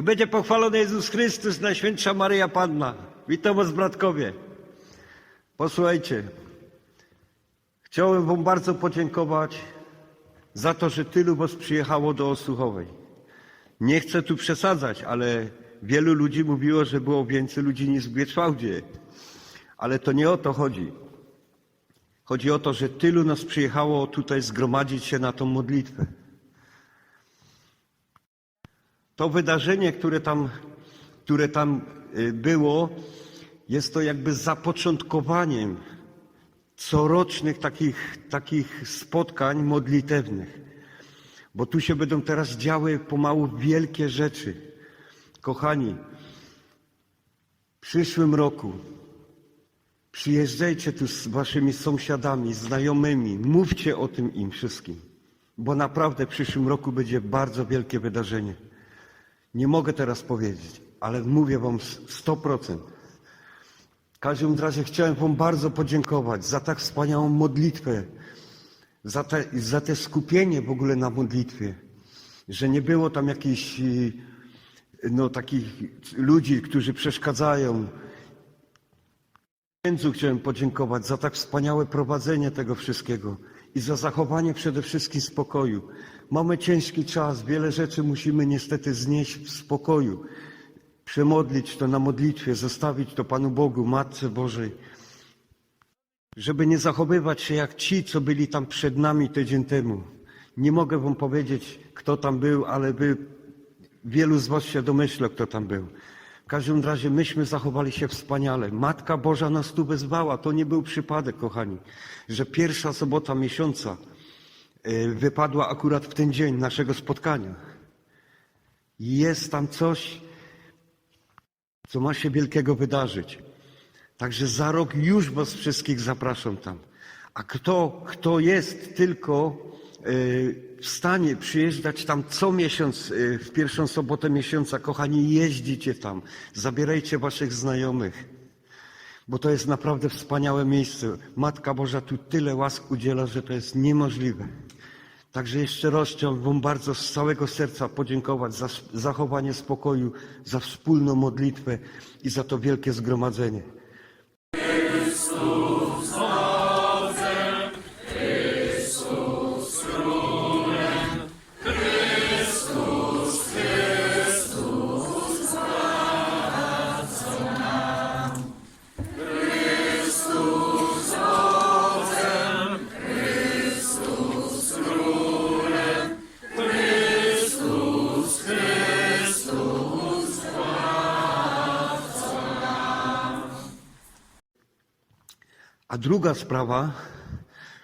Niech będzie pochwalony Jezus Chrystus, Najświętsza Maryja Panna. Witam was, bratkowie. Posłuchajcie, chciałem wam bardzo podziękować za to, że tylu was przyjechało do Osłuchowej. Nie chcę tu przesadzać, ale wielu ludzi mówiło, że było więcej ludzi niż w Bieczwałdzie. Ale to nie o to chodzi. Chodzi o to, że tylu nas przyjechało tutaj zgromadzić się na tą modlitwę. To wydarzenie, które tam, które tam y, było, jest to jakby zapoczątkowaniem corocznych takich, takich spotkań modlitewnych. Bo tu się będą teraz działy pomału wielkie rzeczy. Kochani, w przyszłym roku przyjeżdżajcie tu z waszymi sąsiadami, znajomymi, mówcie o tym im wszystkim. Bo naprawdę w przyszłym roku będzie bardzo wielkie wydarzenie. Nie mogę teraz powiedzieć, ale mówię wam 100%. W każdym razie chciałem wam bardzo podziękować za tak wspaniałą modlitwę, za te, za te skupienie w ogóle na modlitwie, że nie było tam jakichś y, no, takich ludzi, którzy przeszkadzają. Księdzu chciałem podziękować za tak wspaniałe prowadzenie tego wszystkiego i za zachowanie przede wszystkim spokoju. Mamy ciężki czas, wiele rzeczy musimy niestety znieść w spokoju, przemodlić to na modlitwie, zostawić to Panu Bogu, Matce Bożej, żeby nie zachowywać się jak ci, co byli tam przed nami tydzień temu. Nie mogę wam powiedzieć, kto tam był, ale wy, wielu z was się domyśla, kto tam był. W każdym razie myśmy zachowali się wspaniale. Matka Boża nas tu wezwała. To nie był przypadek, kochani, że pierwsza sobota miesiąca wypadła akurat w ten dzień naszego spotkania. Jest tam coś, co ma się wielkiego wydarzyć. Także za rok już was wszystkich zapraszam tam. A kto, kto jest tylko y, w stanie przyjeżdżać tam co miesiąc, y, w pierwszą sobotę miesiąca, kochani, jeździcie tam, zabierajcie waszych znajomych, bo to jest naprawdę wspaniałe miejsce. Matka Boża tu tyle łask udziela, że to jest niemożliwe. Także jeszcze raz chciałem Wam bardzo z całego serca podziękować za zachowanie spokoju, za wspólną modlitwę i za to wielkie zgromadzenie. A druga sprawa,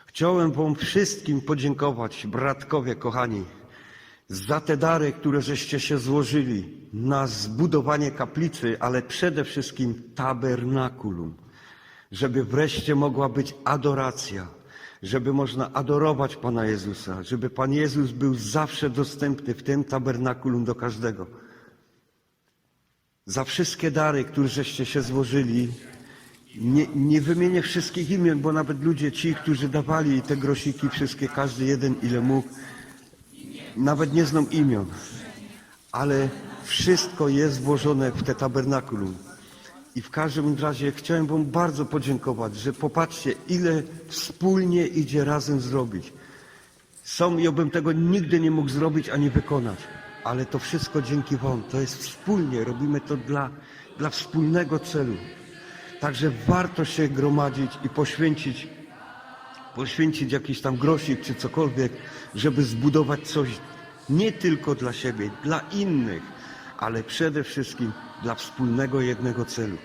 chciałem Wam wszystkim podziękować, bratkowie kochani, za te dary, które żeście się złożyli na zbudowanie kaplicy, ale przede wszystkim tabernakulum, żeby wreszcie mogła być adoracja, żeby można adorować Pana Jezusa, żeby Pan Jezus był zawsze dostępny w tym tabernakulum do każdego. Za wszystkie dary, które żeście się złożyli, nie, nie wymienię wszystkich imion, bo nawet ludzie ci, którzy dawali te grosiki, wszystkie, każdy jeden ile mógł, nawet nie znam imion, ale wszystko jest włożone w te tabernakulum. I w każdym razie chciałem Wam bardzo podziękować, że popatrzcie, ile wspólnie idzie razem zrobić. Sam ja bym tego nigdy nie mógł zrobić ani wykonać, ale to wszystko dzięki Wam. To jest wspólnie, robimy to dla, dla wspólnego celu. Także warto się gromadzić i poświęcić, poświęcić jakiś tam grosik czy cokolwiek, żeby zbudować coś nie tylko dla siebie, dla innych, ale przede wszystkim dla wspólnego jednego celu.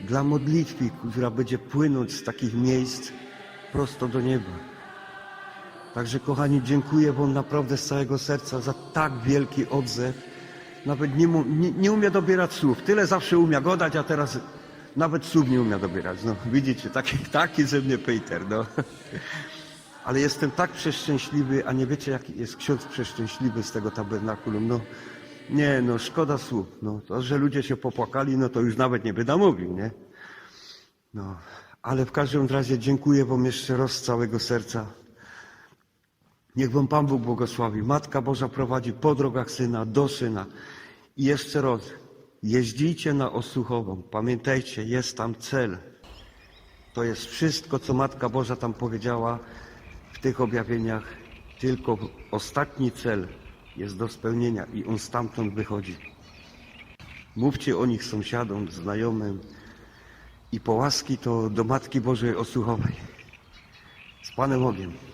Dla modlitwy, która będzie płynąć z takich miejsc prosto do nieba. Także kochani, dziękuję Wam naprawdę z całego serca za tak wielki odzew. Nawet nie, nie, nie umie dobierać słów. Tyle zawsze umie godać, a teraz nawet słów nie umie dobierać. No, widzicie, taki, taki ze mnie Peter, no. Ale jestem tak przeszczęśliwy, a nie wiecie, jaki jest ksiądz przeszczęśliwy z tego tabernakulum. No, nie, no, szkoda słów. No, to, że ludzie się popłakali, no to już nawet nie będę mówił, nie? No, ale w każdym razie dziękuję Wam jeszcze raz z całego serca. Niech Wam Pan Bóg błogosławi. Matka Boża prowadzi po drogach Syna, do Syna. I jeszcze raz, jeździcie na Osłuchową. Pamiętajcie, jest tam cel. To jest wszystko, co Matka Boża tam powiedziała w tych objawieniach. Tylko ostatni cel jest do spełnienia i on stamtąd wychodzi. Mówcie o nich sąsiadom, znajomym i po łaski to do Matki Bożej Osłuchowej. Z Panem Bogiem.